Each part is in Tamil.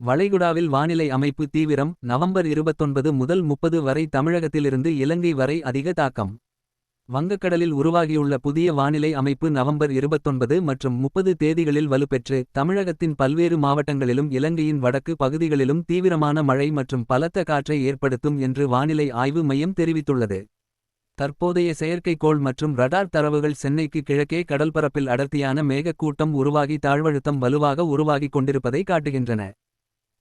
வளைகுடாவில் வானிலை அமைப்பு தீவிரம் நவம்பர் 29 முதல் 30 வரை தமிழகத்திலிருந்து இலங்கை வரை அதிக தாக்கம். வங்கக்கடலில் உருவாகியுள்ள புதிய வானிலை அமைப்பு நவம்பர் 29 மற்றும் 30 தேதிகளில் வலுப்பெற்று தமிழகத்தின் பல்வேறு மாவட்டங்களிலும் இலங்கையின் வடக்கு பகுதிகளிலும் தீவிரமான மழை மற்றும் பலத்த காற்றை ஏற்படுத்தும் என்று வானிலை ஆய்வு மையம் தெரிவித்துள்ளது. தற்போதைய செயற்கைக்கோள் மற்றும் ரடார் தரவுகள் சென்னைக்கு கிழக்கே கடல்பரப்பில் அடர்த்தியான மேகக்கூட்டம் உருவாகி தாழ்வழுத்தம் வலுவாக உருவாகிக் கொண்டிருப்பதை காட்டுகின்றன.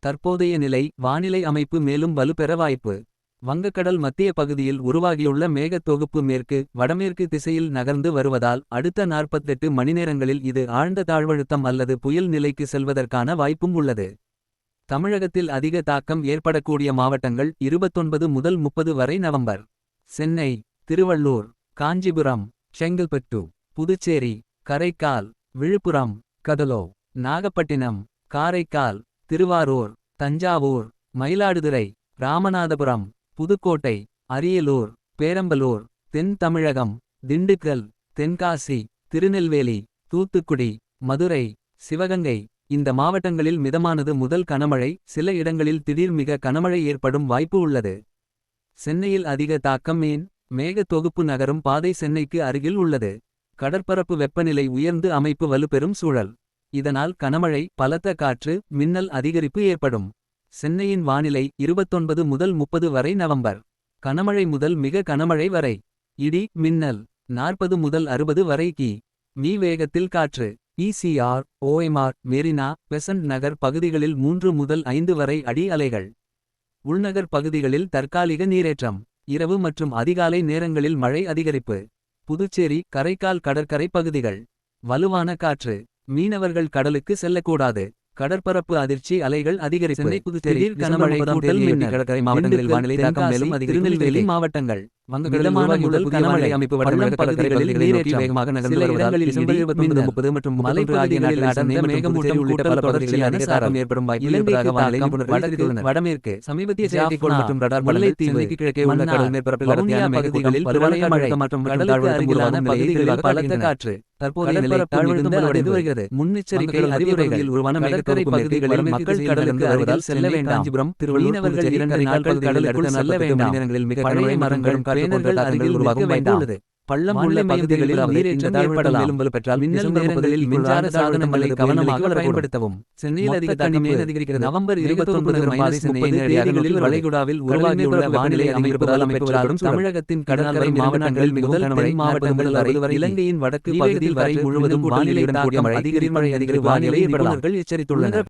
தற்போதைய நிலை வானிலை அமைப்பு மேலும் வலுப்பெற வாய்ப்பு. வங்கக்கடல் மத்திய பகுதியில் உருவாகியுள்ள மேகத் தொகுப்பு மேற்கு வடமேற்கு திசையில் நகர்ந்து வருவதால் அடுத்த 48 மணிநேரங்களில் இது ஆழ்ந்த தாழ்வழுத்தம் அல்லது புயல் நிலைக்கு செல்வதற்கான வாய்ப்பும் உள்ளது. தமிழகத்தில் அதிக தாக்கம் ஏற்படக்கூடிய மாவட்டங்கள் 29 முதல் 30 வரை நவம்பர். சென்னை திருவள்ளூர் காஞ்சிபுரம் செங்கல்பட்டு புதுச்சேரி கரைக்கால் விழுப்புரம் கடலோ நாகப்பட்டினம் காரைக்கால் திருவாரூர் தஞ்சாவூர் மயிலாடுதுறை ராமநாதபுரம் புதுக்கோட்டை அரியலூர் பேரம்பலூர் தென் தமிழகம் திண்டுக்கல் தென்காசி திருநெல்வேலி தூத்துக்குடி மதுரை சிவகங்கை இந்த மாவட்டங்களில் மிதமானது முதல் கனமழை சில இடங்களில் திடீர் மிக கனமழை ஏற்படும் வாய்ப்பு உள்ளது. சென்னையில் அதிக தாக்கம் ஏன் மேக தொகுப்பு நகரும் பாதை சென்னைக்கு அருகில் உள்ளது. கடற்பரப்பு வெப்பநிலை உயர்ந்து அமைப்பு வலுப்பெறும் சூழல். இதனால் கனமழை பலத்த காற்று மின்னல் அதிகரிப்பு ஏற்படும். சென்னையின் வானிலை 29 முதல் 30 வரை நவம்பர். கனமழை முதல் மிக கனமழை வரை. இடி மின்னல் 40 முதல் 60 வரை கி. மீ வேகத்தில் காற்று. இசிஆர் ஓஎம்ஆர் மெரினா பெசன்ட் நகர் பகுதிகளில் மூன்று முதல் ஐந்து வரை அடி அலைகள். உள்நகர் பகுதிகளில் தற்காலிக நீரேற்றம். இரவு மற்றும் அதிகாலை நேரங்களில் மழை அதிகரிப்பு. புதுச்சேரி கரைக்கால் கடற்கரை பகுதிகள். வலுவான காற்று மீனவர்கள் கடலுக்கு செல்லக்கூடாது. கடற்பரப்பு அதிர்ச்சி அலைகள் அதிகரிப்பு திடீர் கனமழை கூட்டல். கடற்கரை மாவட்டங்களில் வானிலை மேலும் அதிகரிக்கும். மாவட்டங்கள் வங்கக்கடலில் மிதமான உருவாகியுள்ள முதல் புதிய கனமழை வானிலை அமைப்பு வடகிழக்கு பள்ளம் கடற்கரை பகுதிகளில் பகுதிகளை நோக்கி நீரேற்றம். வேகமாக நகர்ந்து சில வருவதால் இடங்களில் டிசம்பர் இடி, 29, மின்னல். 30 மற்றும் 31 ஆகிய மலைப்பகுதிகளில் நாட்களில் அடர்ந்த சென்னை மற்றும் மேகமூட்டம் புதுச்சேரி உள்ளிட்ட பல கூட்டல் பகுதிகளில் தொடர்ச்சியான அதிக சாரம் தாக்கம் ஏற்படும் வாய்ப்பு இலங்கைக்கு இருப்பதாக வானிலை தாக்கம் நிபுணர்கள் வடக்கு தெரிவித்துள்ளனர். வடமேற்கு சமீபத்திய ஜாஃப்னா, செயற்கைக்கோள் மற்றும் ரடார் படங்கள் முல்லைத்தீவு, சென்னைக்கு கிழக்கே உள்ள மன்னார், கடல் மேற்பரப்பில் வவுனியா அடர்த்தியான பகுதிகளில் மேகக்கூட்டம் வலுவான பருவமழை காற்றழுத்த மாற்றம் மற்றும் கடலுக்கு தாழ்வழுத்தம் அருகிலான உருவாகும் நிலையை பகுதிகளில் தெளிவாக பலத்த காட்டுகின்றன. காற்று தற்போதைய நிலை கடற்பரப்பு தாழ்வழுத்தம் மிகுந்த வலுவடைந்து அடைந்து வருகிறது. முன்னெச்சரிக்கை வங்கக்கடல் மத்திய அறிவுரைகள் பகுதியில் உருவான கடற்கரை மேகத்தொகுப்பு மேற்கு பகுதிகளில் மக்கள் கடலுக்கு வருவதால் செல்ல வேண்டாம் காஞ்சிபுரம், இரண்டு நாட்கள் கடலுக்குள் அடுத்த செல்ல 48 வேண்டாம் மணி நேரங்களில் மிக பழைய கனமழை பேனர்கள் தாக்கங்கள் அருகில் உருவாகும் நிற்க வாய்ப்பு வேண்டாம் உள்ளது. பள்ளம் வானிலை உள்ள மையம் பகுதிகளில் தெரிவிப்பதாவது இந்த நீரேற்றம் தாழ்வழுத்தம் ஏற்படலாம் மேலும் வலுப்பெற்றால் மின்னல் டிசம்பர் நேரங்களில் 30 மின்சார க்குள்ளான சாதனங்களை தாழ்வழுத்தம் கவனமாக நிலைக்கு வரக்கூடும். பயன்படுத்தவும் சென்னையில் அதிக மொத்த தாக்கம் கணிப்பு ஏன் அதிகரிக்கிறது நவம்பர் மேகத்தொகுப்பு 29 நகரும் பாதை மைனஸ் சென்னையை 30 நேரடியாக தேதிகளில் நோக்கி வருகிறது. வளைகுடாவில் உருவாகியுள்ள வானிலை வெப்பநிலை அமைப்பு அதிகரிப்பதால் வலுப்பெற்றால் ஏற்படும் சூழல். தமிழகத்தின் கடற்கரை கடற்கரை மாவட்டங்கள் மிகவும் முதல் தென் மாவட்டங்கள் 40 வரை வரை இலங்கையின் வடக்கு நீ பகுதி வேகத்தில் வரை முழுவதும் வானிலை கூடிய மழை, என்று அதிகரிப்பு வானிலை எச்சரித்துள்ளனர்